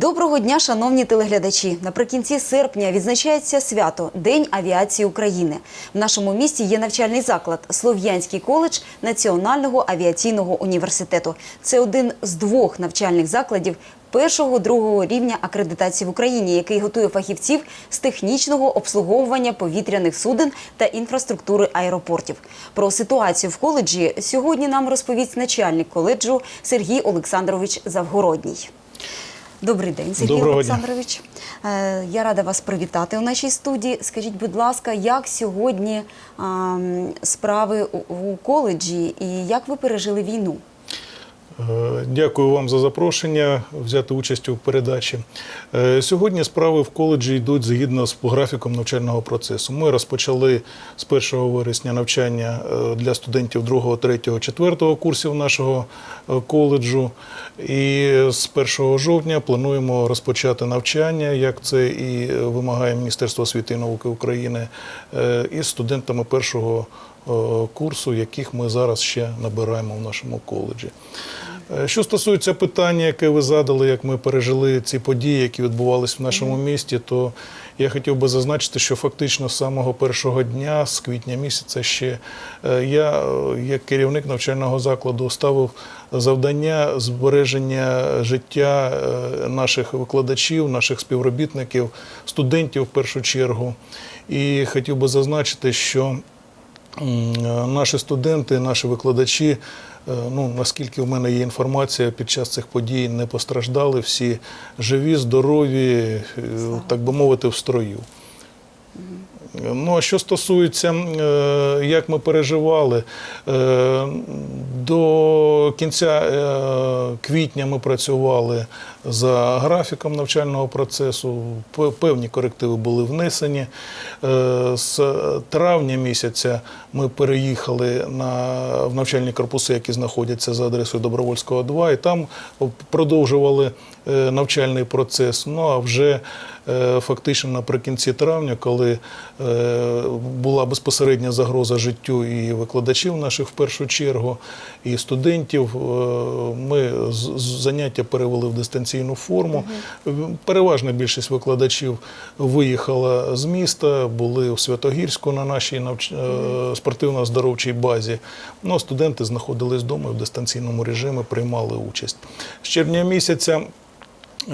Доброго дня, шановні телеглядачі. Наприкінці серпня відзначається свято День авіації України. В нашому місті є навчальний заклад Слов'янський коледж Національного авіаційного університету. Це один з двох навчальних закладів першого другого рівня акредитації в Україні, який готує фахівців з технічного обслуговування повітряних суден та інфраструктури аеропортів. Про ситуацію в коледжі сьогодні нам розповість начальник коледжу Сергій Олександрович Завгородній. Добрий день, Сергій Доброго дня. Олександрович. Е, Я рада вас привітати у нашій студії. Скажіть, будь ласка, як сьогодні справи у коледжі і як ви пережили війну? Е, Дякую вам за запрошення взяти участь у передачі. Е, Сьогодні справи в коледжі йдуть згідно з графіком навчального процесу. Ми розпочали з 1 вересня навчання е, для студентів 2, 3, 4 курсів нашого коледжу. І з 1 жовтня плануємо розпочати навчання, як це і вимагає Міністерство освіти і науки України, із студентами першого курсу, яких ми зараз ще набираємо в нашому коледжі. Е, Що стосується питання, яке ви задали, як ми пережили ці події, які відбувалися в нашому місті, то я хотів би зазначити, що фактично з самого першого дня, з квітня місяця, ще е, я, е, як керівник навчального закладу, ставив завдання збереження життя е, наших викладачів, наших співробітників, студентів в першу чергу. І хотів би зазначити, що е, Наші студенти, наші викладачі, е, ну наскільки в мене є інформація, під час цих подій не постраждали, всі живі, здорові, е, так би мовити, в строю. Ну, а що стосується, е, як ми переживали, е, до кінця е, квітня ми працювали за графіком навчального процесу, певні корективи були внесені. Е, З травня місяця ми переїхали на, в навчальні корпуси, які знаходяться за адресою Добровольського 2, і там продовжували е, навчальний процес. Ну а вже е, фактично наприкінці травня, коли була безпосередня загроза життю і викладачів наших в першу чергу, і студентів, ми заняття перевели в дистанційну форму. Переважна більшість викладачів виїхала з міста, були у Святогірську на нашій навч... е, спортивно-здоровчій базі. Ну, студенти знаходились вдома в дистанційному режимі, приймали участь. З червня місяця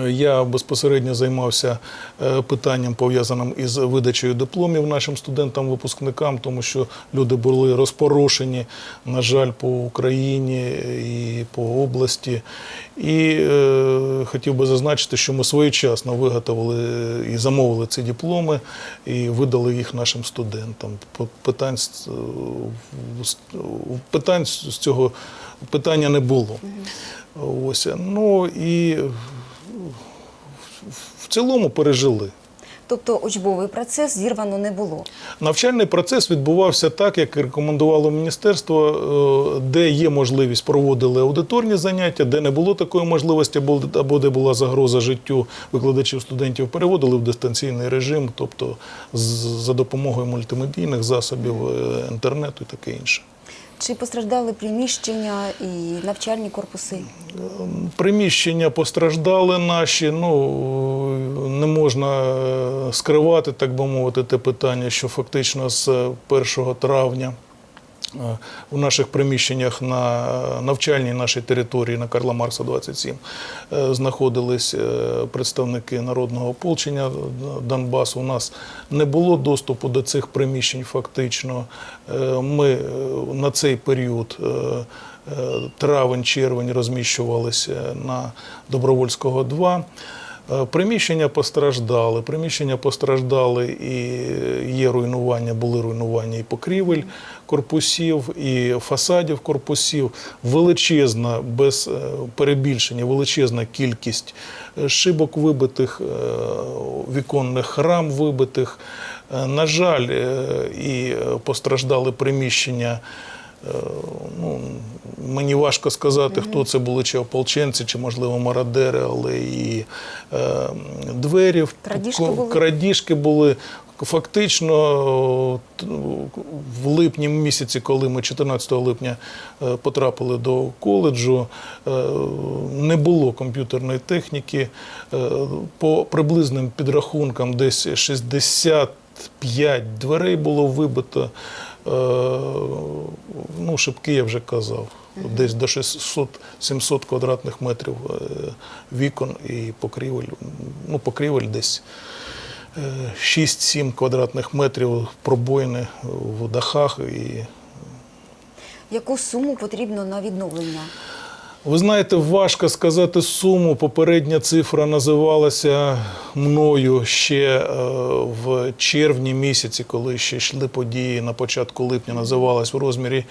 я безпосередньо займався е, питанням, пов'язаним із видачею дипломів нашим студентам-випускникам, тому що люди були розпорошені, на жаль, по Україні і по області. І е, хотів би зазначити, що ми своєчасно виготовили і замовили ці дипломи і видали їх нашим студентам. Питань, з- питань з цього питання не було. Ось. Ну і в цілому пережили. Тобто учбовий процес зірвано не було. Навчальний процес відбувався так, як рекомендувало міністерство, е, де є можливість, проводили аудиторні заняття, де не було такої можливості, або де була загроза життю викладачів студентів, переводили в дистанційний режим, тобто за допомогою мультимедійних засобів, е, інтернету і таке інше. Чи постраждали приміщення і навчальні корпуси? Приміщення постраждали наші. Ну не можна е, скривати, так би мовити, те питання, що фактично з 1 травня. У наших приміщеннях на навчальній нашій території на Карла Маркса 27 е, знаходились е, представники народного ополчення Донбасу. У нас не було доступу до цих приміщень фактично. Е, Ми на цей період е, травень-червень розміщувалися на Добровольського 2. Е, Приміщення постраждали. Приміщення постраждали і є руйнування, були руйнування і покрівель корпусів, і фасадів корпусів. Величезна, без е, перебільшення, величезна кількість е, шибок вибитих, віконних рам вибитих. На жаль, і постраждали приміщення. Е, Ну, мені важко сказати, хто це були, чи ополченці, чи, можливо, мародери, але і е, двері, Крадіжки були? крадіжки були. Фактично, в липні місяці, коли ми 14 липня е, потрапили до коледжу, е, не було комп'ютерної техніки. По приблизним підрахункам, десь 65 дверей було вибито. Е, Ну, шибки я вже казав. Десь до 600-700 квадратних метрів е, вікон і покрівель. Ну, покрівель десь е, 6-7 квадратних метрів пробоїни в дахах. І Яку суму потрібно на відновлення? Ви знаєте, важко сказати суму. Попередня цифра називалася мною ще е, в червні місяці, коли ще йшли події на початку липня, називалась в розмірі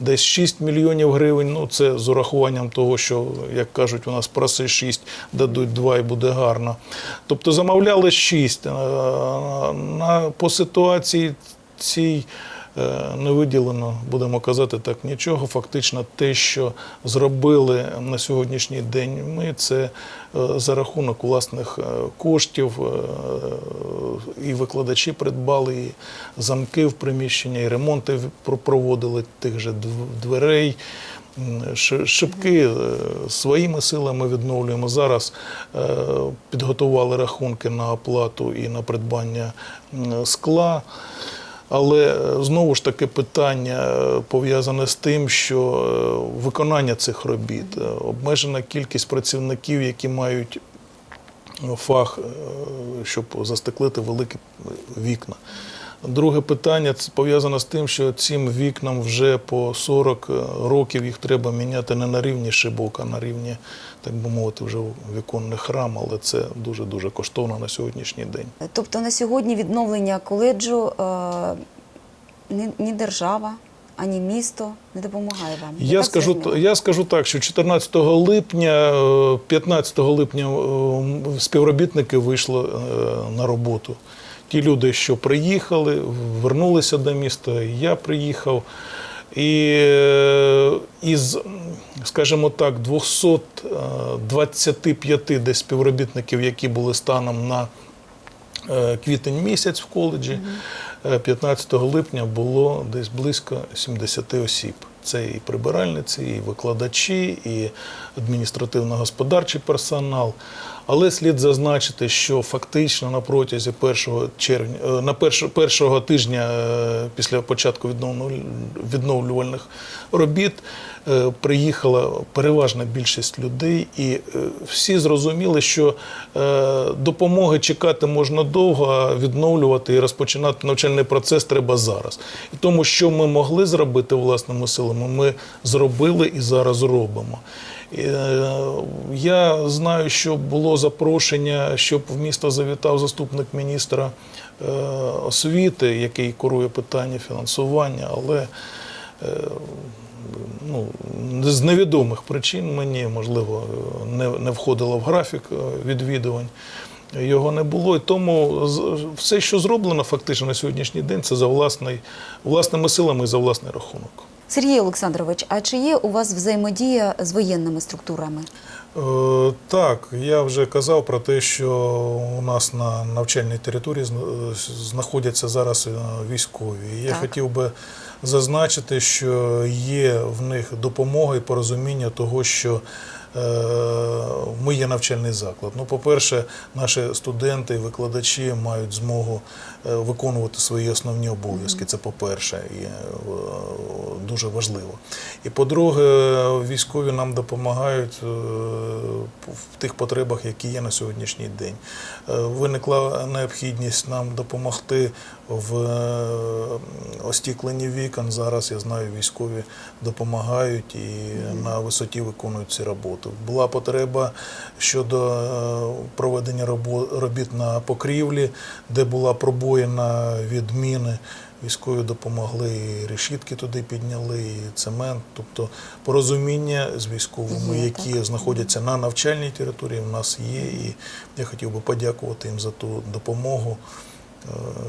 десь 6 мільйонів гривень. Ну, це з урахуванням того, що, як кажуть, у нас проси 6, дадуть 2 і буде гарно. Тобто замовляли 6. Е, На, по ситуації цій не виділено, будемо казати так, нічого. Фактично, те, що зробили на сьогоднішній день, ми це е, за рахунок власних е, коштів. е, І викладачі придбали, і замки в приміщення, і ремонти проводили тих же дверей. Шибки е, своїми силами відновлюємо. Зараз е, підготували рахунки на оплату і на придбання скла. Але е, знову ж таки питання е, пов'язане з тим, що е, виконання цих робіт, обмежена кількість працівників, які мають фах, щоб застеклити великі вікна. Друге питання це пов'язане з тим, що цим вікнам вже по 40 років їх треба міняти не на рівні шибок, а на рівні, так би мовити, вже віконних рам, але це дуже-дуже коштовно на сьогоднішній день. Тобто на сьогодні відновлення коледжу е, ні, держава, ані місто не допомагає вам. Я так скажу, я скажу так, що 14 липня, е, 15 липня е, співробітники вийшли е, на роботу. Ті люди, що приїхали, вернулися до міста, я приїхав. І е, із, скажімо так, 225 десь співробітників, які були станом на е, квітень місяць в коледжі, е, 15 липня було десь близько 70 осіб. Це і прибиральниці, і викладачі, і адміністративно-господарчий персонал. Але слід зазначити, що фактично на протязі 1 червня, е, на перш- першого тижня е, після початку відновлю- відновлювальних робіт е, приїхала переважна більшість людей, і всі зрозуміли, що допомоги чекати можна довго, а відновлювати і розпочинати навчальний процес треба зараз. І тому, що ми могли зробити власними силами, ми зробили і зараз робимо. Е, Я знаю, що було запрошення, щоб в місто завітав заступник міністра е, освіти, який курує питання фінансування, але е, ну, з невідомих причин мені, можливо, не, не входило в графік відвідувань. Його не було. І тому все, що зроблено фактично на сьогоднішній день, це за власний, власними силами і за власний рахунок. Сергій Олександрович, а чи є у вас взаємодія з воєнними структурами? Е, Так, я вже казав про те, що у нас на навчальній території знаходяться зараз е, військові. Я Так. хотів би зазначити, що є в них допомога і порозуміння того, що е, ми є навчальний заклад. Ну, по-перше, наші студенти і викладачі мають змогу виконувати свої основні обов'язки. Це по-перше, і е, дуже важливо. І по-друге, військові нам допомагають е, в тих потребах, які є на сьогоднішній день. Е, Виникла необхідність нам допомогти в е, остікленні вікон. Зараз я знаю, військові допомагають і на висоті виконують ці роботи. Була потреба щодо е, проведення робіт на покрівлі, де була пробоїна від міни. Військові допомогли, і решітки туди підняли, і цемент. Тобто порозуміння з військовими, Є, які знаходяться на навчальній території, в нас є. І я хотів би подякувати їм за ту допомогу, е,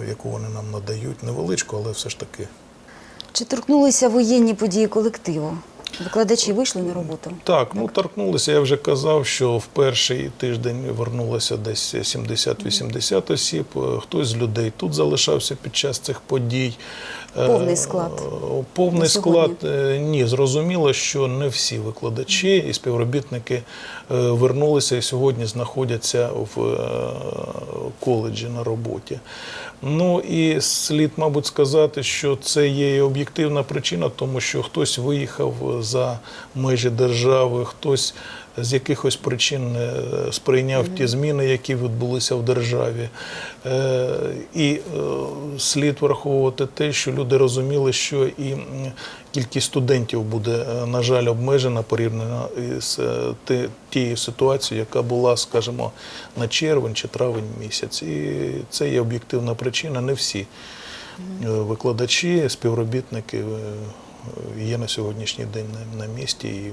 яку вони нам надають. Невеличку, але все ж таки. Чи торкнулися воєнні події колективу? Викладачі вийшли на роботу. Так, ну торкнулися. Я вже казав, що в перший тиждень вернулося десь 70-80 осіб. Е, Хтось з людей тут залишався під час цих подій. Е, Повний склад е, Повний склад е, ні. Зрозуміло, що не всі викладачі і співробітники вернулися і сьогодні знаходяться в коледжі на роботі. Ну і слід, мабуть, сказати, що це є і об'єктивна причина, тому що хтось виїхав за межі держави, хтось з якихось причин не сприйняв ті зміни, які відбулися в державі. Е, І е, слід враховувати те, що люди розуміли, що і кількість студентів буде, е, на жаль, обмежена порівняно е, тією ситуацією, яка була, скажімо, на червень чи травень місяць. І це є об'єктивна причина. Не всі е, викладачі, співробітники е, є на сьогоднішній день на місці.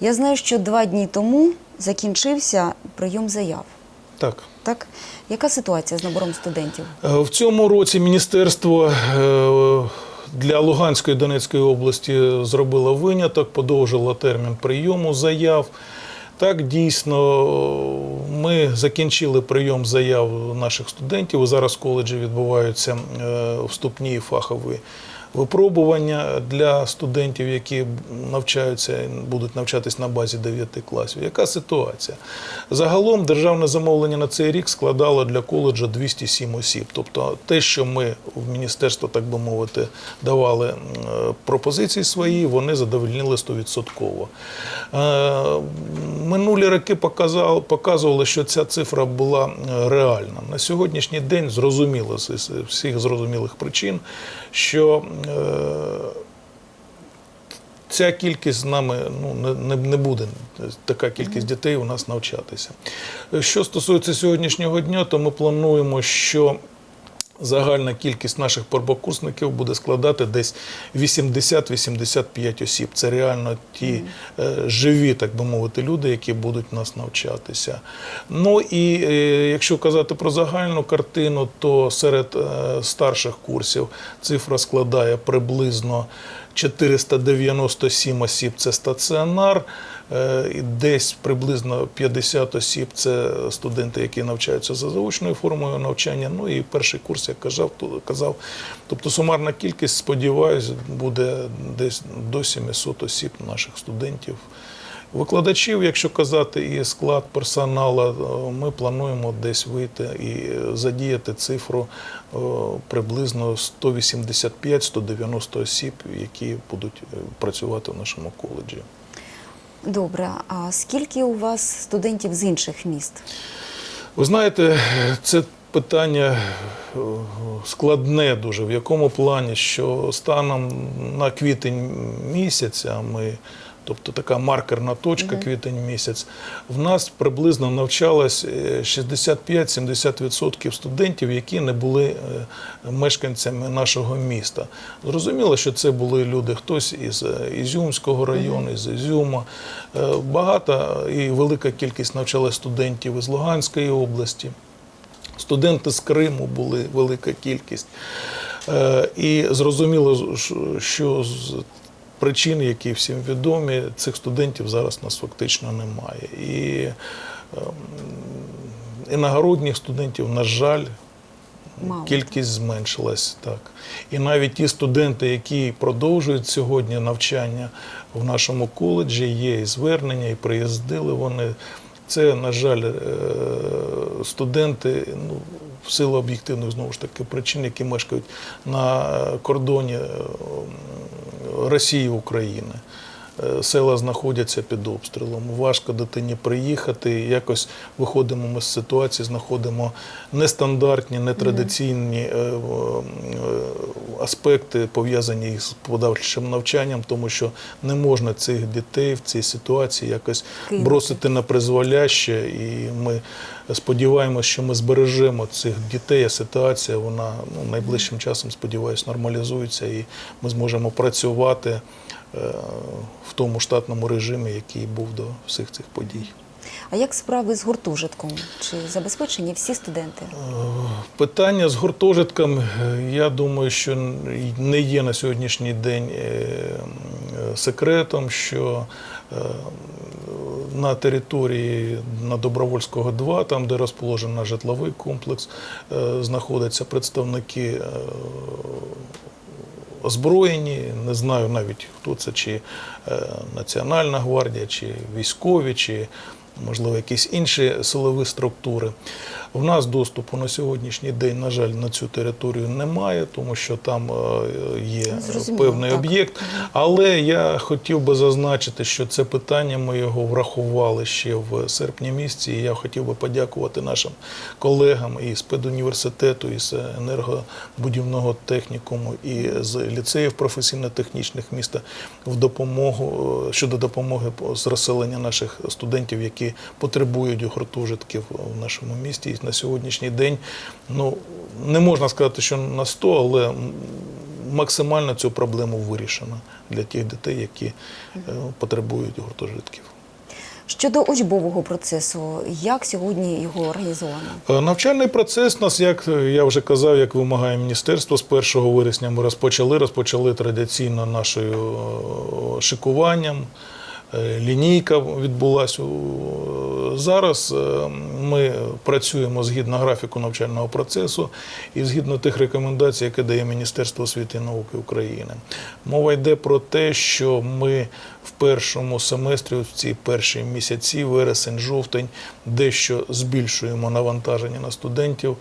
Я знаю, що два дні тому закінчився прийом заяв. так. Так, яка ситуація з набором студентів? Е, В цьому році міністерство е, для Луганської і Донецької області зробило виняток, подовжило термін прийому заяв. Так, дійсно, ми закінчили прийом заяв наших студентів. Зараз в коледжі відбуваються е, вступні і фахові випробування для студентів, які навчаються, будуть навчатись на базі 9 класів. Яка ситуація? Загалом державне замовлення на цей рік складало для коледжа 207 осіб. Тобто те, що ми в міністерство, так би мовити, давали пропозиції свої, вони задовольнили 100%. Е, Минулі роки показували, що ця цифра була е, реальна. На сьогоднішній день зрозуміло з всіх зрозумілих причин, що е, ця кількість з нами ну, не, не, не буде така кількість дітей у нас навчатися. Що стосується сьогоднішнього дня, то ми плануємо, що загальна кількість наших першокурсників буде складати десь 80-85 осіб. Це реально ті е, живі, так би мовити, люди, які будуть нас навчатися. Ну і е, якщо казати про загальну картину, то серед е, старших курсів цифра складає приблизно 497 осіб це стаціонар, десь приблизно 50 осіб це студенти, які навчаються за заочною формою навчання. Ну і перший курс, як казав, то- казав. Тобто сумарна кількість, сподіваюся, буде десь до 700 осіб наших студентів. Викладачів, якщо казати, і склад персоналу, е, ми плануємо десь вийти і задіяти цифру е, приблизно 185-190 осіб, які будуть е, працювати в нашому коледжі. Добре, а скільки у вас студентів з інших міст? Ви знаєте, це питання е, складне дуже. В якому плані, що станом на квітень місяця ми. Тобто така маркерна точка, квітень місяць. В нас приблизно навчалось е, 65-70% студентів, які не були е, мешканцями нашого міста. Зрозуміло, що це були люди, хтось із е, Ізюмського району, із Ізюма. Е, Багато і велика кількість навчалась студентів із Луганської області. Студенти з Криму були велика кількість. Е, І зрозуміло, що з причин, які всім відомі, цих студентів зараз у нас фактично немає. І ем, іногородніх студентів, на жаль, Мало. кількість зменшилась. Так. І навіть ті студенти, які продовжують сьогодні навчання в нашому коледжі, є і звернення, і приїздили вони. Це, на жаль, е, студенти ну, в силу об'єктивних знову ж таки причин, які мешкають на кордоні Росії України. Е, Села знаходяться під обстрілом. Важко дитині приїхати. Якось виходимо ми з ситуації, знаходимо нестандартні, нетрадиційні е, е, аспекти, пов'язані із подальшим навчанням, тому що не можна цих дітей в цій ситуації якось бросити на призволяще. І ми сподіваємося, що ми збережемо цих дітей. А ситуація вона ну, найближчим часом, сподіваюся, нормалізується, і ми зможемо працювати в тому штатному режимі, який був до всіх цих подій. А як справи з гуртожитком? Чи забезпечені всі студенти? Питання з гуртожитком, е, я думаю, що не є на сьогоднішній день е, е, секретом, що е, на території на Добровольського 2, там де розположений житловий комплекс, е, знаходяться представники е, озброєні, не знаю навіть хто це, чи е, Національна гвардія, чи військові, чи можливо якісь інші силові структури. У нас доступу на сьогоднішній день, на жаль, на цю територію немає, тому що там е, є Зрозуміло, певний так. об'єкт. Але я хотів би зазначити, що це питання ми його врахували ще в серпні місяці. І я хотів би подякувати нашим колегам і з педуніверситету, і з енергобудівного технікуму, і з ліцеїв професійно-технічних міста в допомогу е, щодо допомоги з розселення наших студентів, які потребують гуртожитків в нашому місті. І на сьогоднішній день ну не можна сказати, що на 100, але максимально цю проблему вирішено для тих дітей, які е, потребують гуртожитків. Щодо учбового процесу, як сьогодні його організовано? Е, Навчальний процес нас, як е, я вже казав, як вимагає міністерство, з 1 вересня ми розпочали. Розпочали традиційно нашою шикуванням. Е, Лінійка відбулася. Зараз е, ми працюємо згідно графіку навчального процесу і згідно тих рекомендацій, які дає Міністерство освіти і науки України. Мова йде про те, що ми першому семестрі, в ці перші місяці, вересень, жовтень, дещо збільшуємо навантаження на студентів,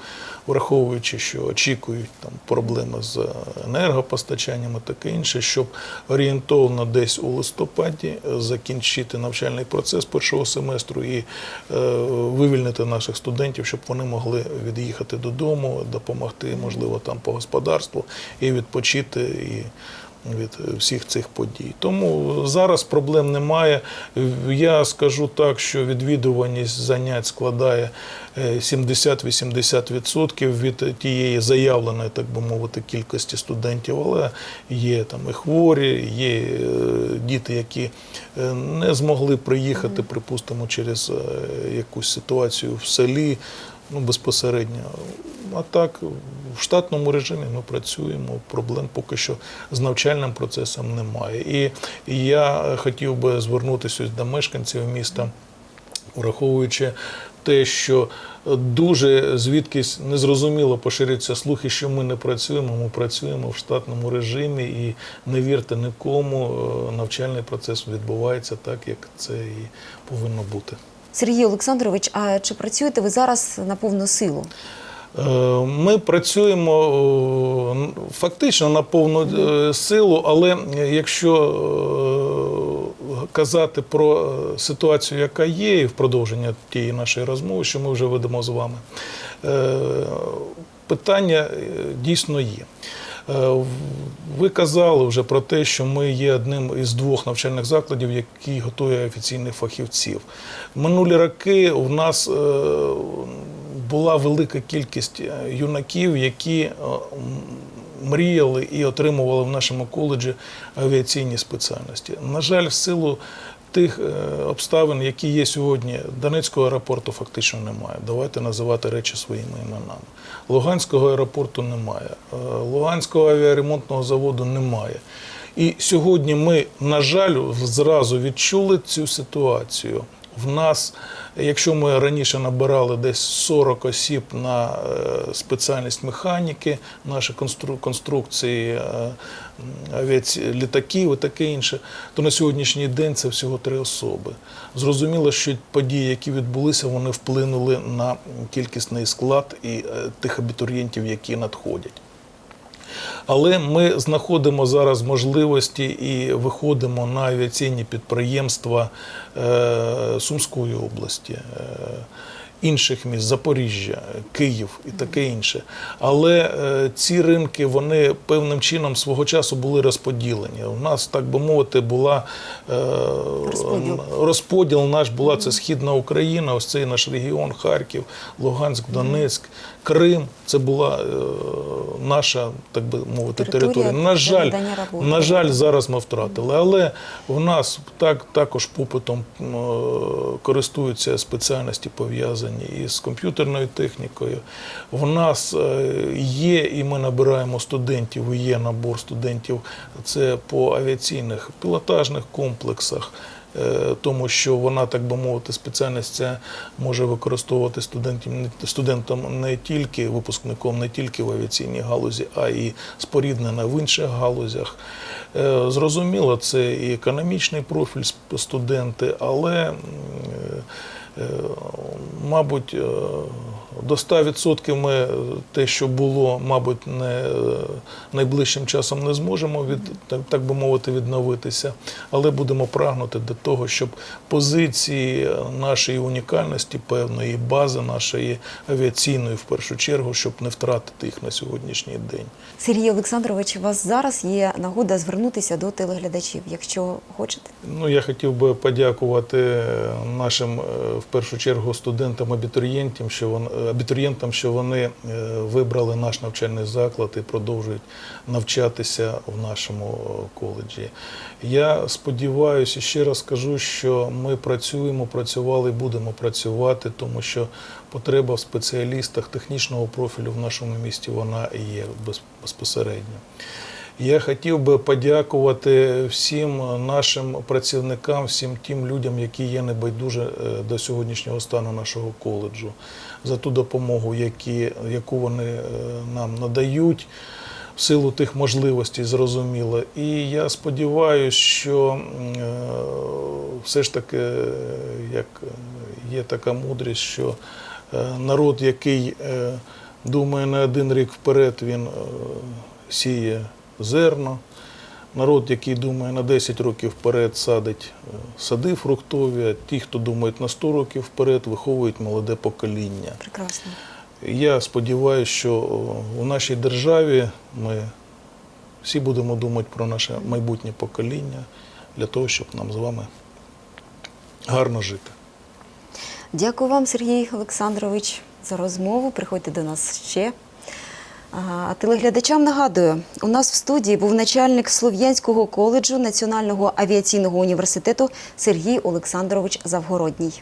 враховуючи, що очікують там проблеми з енергопостачанням і таке інше, щоб орієнтовно десь у листопаді закінчити навчальний процес першого семестру і е, вивільнити наших студентів, щоб вони могли від'їхати додому, допомогти, можливо, там по господарству і відпочити. І від всіх цих подій. Тому зараз проблем немає. Я скажу так, що відвідуваність занять складає е, 70-80% від тієї заявленої, так би мовити, кількості студентів, але є там і хворі, є е, діти, які е, не змогли приїхати, припустимо, через е, якусь ситуацію в селі. Ну, безпосередньо. А так, в штатному режимі ми працюємо, проблем поки що з навчальним процесом немає. І я хотів би звернутися до мешканців міста, враховуючи те, що дуже звідкись незрозуміло поширюються слухи, що ми не працюємо, ми працюємо в штатному режимі і не вірте нікому, е, навчальний процес відбувається так, як це і повинно бути. Сергій Олександрович, а чи працюєте ви зараз на повну силу? Е, Ми працюємо е, фактично на повну е, силу, але якщо казати про ситуацію, яка є, і в продовження тієї нашої розмови, що ми вже ведемо з вами, питання дійсно є. Е, Ви казали вже про те, що ми є одним із двох навчальних закладів, які готує офіційних фахівців. Минулі роки у нас е, була велика кількість е, юнаків, які мріяли і отримували в нашому коледжі авіаційні спеціальності. На жаль, в силу тих е, обставин, які є сьогодні, Донецького аеропорту фактично немає. Давайте називати речі своїми іменами. Луганського аеропорту немає, е, Луганського авіаремонтного заводу немає. І сьогодні ми, на жаль, зразу відчули цю ситуацію. В нас, якщо ми раніше набирали десь 40 осіб на е, спеціальність механіки, наші констру- конструкції е, літаків і таке інше, то на сьогоднішній день це всього три особи. Зрозуміло, що події, які відбулися, вони вплинули на кількісний склад і е, тих абітурієнтів, які надходять. Але ми знаходимо зараз можливості і виходимо на авіаційні підприємства е, Сумської області. Інших міст, Запоріжжя, Київ і таке інше. Але е, ці ринки вони певним чином свого часу були розподілені. У нас, так би мовити, була е, Розподіл. розподіл наш була це Східна Україна, ось цей наш регіон, Харків, Луганськ, Донецьк, Крим. Це була е, наша, так би мовити, Територія. На жаль, на жаль, зараз ми втратили. Але в нас так також попитом користуються спеціальності пов'язані із комп'ютерною технікою. В нас е, є, і ми набираємо студентів, і є набор студентів. Це по авіаційних пілотажних комплексах. е, Тому що вона, так би мовити, спеціальність ця може використовувати студентів не- студентам не тільки випускником, не тільки в авіаційній галузі, а і споріднена в інших галузях. Е, Зрозуміло, це і економічний профіль студенти, але мабуть, е, до 100% ми е, те, що було, мабуть, не е, найближчим часом не зможемо від так, би мовити відновитися, але будемо прагнути до того, щоб позиції нашої унікальності, певної бази нашої авіаційної, в першу чергу, щоб не втратити їх на сьогоднішній день. Сергій Олександрович, у вас зараз є нагода звернутися до телеглядачів, якщо хочете. Ну, я хотів би подякувати нашим, е, в першу чергу, студентам, абітурієнтам, що вони, абітурієнтам, що вони е, вибрали наш навчальний заклад і продовжують навчатися в нашому коледжі. Я сподіваюся, ще раз кажу, що ми працюємо, працювали і будемо працювати, тому що потреба в спеціалістах технічного профілю в нашому місті вона є безпосередньо. Я хотів би подякувати всім нашим працівникам, всім тим людям, які є небайдуже е, до сьогоднішнього стану нашого коледжу, за ту допомогу, які, яку вони е, нам надають. В силу тих можливостей, зрозуміло. І я сподіваюся, що е, все ж таки, е, як є така мудрість, що народ, який думає на один рік вперед, він сіє зерно. Народ, який думає на 10 років вперед, садить е, сади фруктові, а ті, хто думають на 100 років вперед, виховують молоде покоління. Прекрасно. Я сподіваюся, що у нашій державі ми всі будемо думати про наше майбутнє покоління для того, щоб нам з вами гарно жити. Дякую вам, Сергій Олександрович, за розмову. Приходьте до нас ще. А телеглядачам нагадую, у нас в студії був начальник Слов'янського коледжу Національного авіаційного університету Сергій Олександрович Завгородній.